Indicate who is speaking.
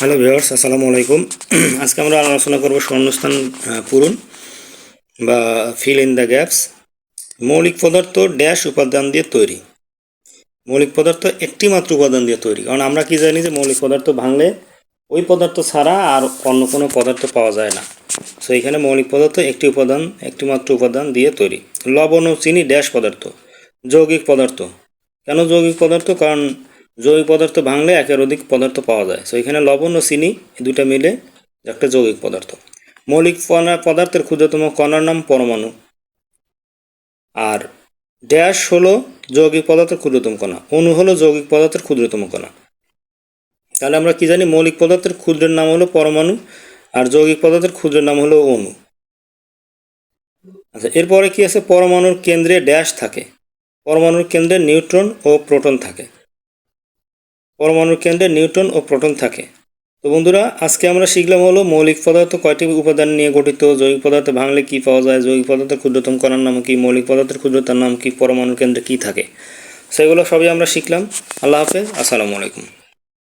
Speaker 1: Hello viewers আসসালামু আলাইকুম। আজকে আমরা আলোচনা করব আহ, পূরণ বা ফিল ইন দ্য গ্যাপস মৌলিক পদার্থ ড্যাশ উপাদান দিয়ে তৈরি। মৌলিক পদার্থ একটি মাত্র উপাদান দিয়ে তৈরি। কারণ আমরা কি জানি যে মৌলিক পদার্থ ভাঙলে ওই পদার্থ ছাড়া আর অন্য কোনো পদার্থ পাওয়া যায় না। সো এখানে মৌলিক পদার্থ একটি উপাদান একটি মাত্র উপাদান দিয়ে তৈরি। লবণ ও চিনি ড্যাশ পদার্থ যৌগিক পদার্থ। কেন যৌগিক পদার্থ? কারণ যৌগিক পদার্থ ভাঙলে একের অধিক পদার্থ পাওয়া যায়। সো এখানে লবণ ও চিনি দুটা মিলে একটা যৌগিক পদার্থ। মৌলিক পদার্থের ক্ষুদ্রতম কণার নাম পরমাণু। আর ড্যাশ হলো যৌগিক পদার্থের ক্ষুদ্রতম কণা। অণু হলো যৌগিক পদার্থের ক্ষুদ্রতম কণা। তাহলে আমরা কি জানি? মৌলিক পদার্থের ক্ষুদ্রের নাম হলো পরমাণু আর যৌগিক পদার্থের ক্ষুদ্রের নাম হলো অণু। আচ্ছা এরপরে কি আছে? পরমাণুর কেন্দ্রে ড্যাশ থাকে। পরমাণুর কেন্দ্রে নিউট্রন ও প্রোটন থাকে। পরমাণুর কেন্দ্রে নিউট্রন ও প্রোটন থাকে। তো বন্ধুরা, আজকে আমরা শিখলাম হলো মৌলিক পদার্থ কয়টি উপাদান নিয়ে গঠিত যৌগিক পদার্থ ভাঙলে কী পাওয়া যায় যৌগিক পদার্থের ক্ষুদ্রতম করার নাম কি, মৌলিক পদার্থের ক্ষুদ্রতার নাম কি, পরমাণুর কেন্দ্রে কী থাকে। সেগুলো সবই আমরা শিখলাম। আল্লাহ হাফেজ, আসসালামু আলাইকুম।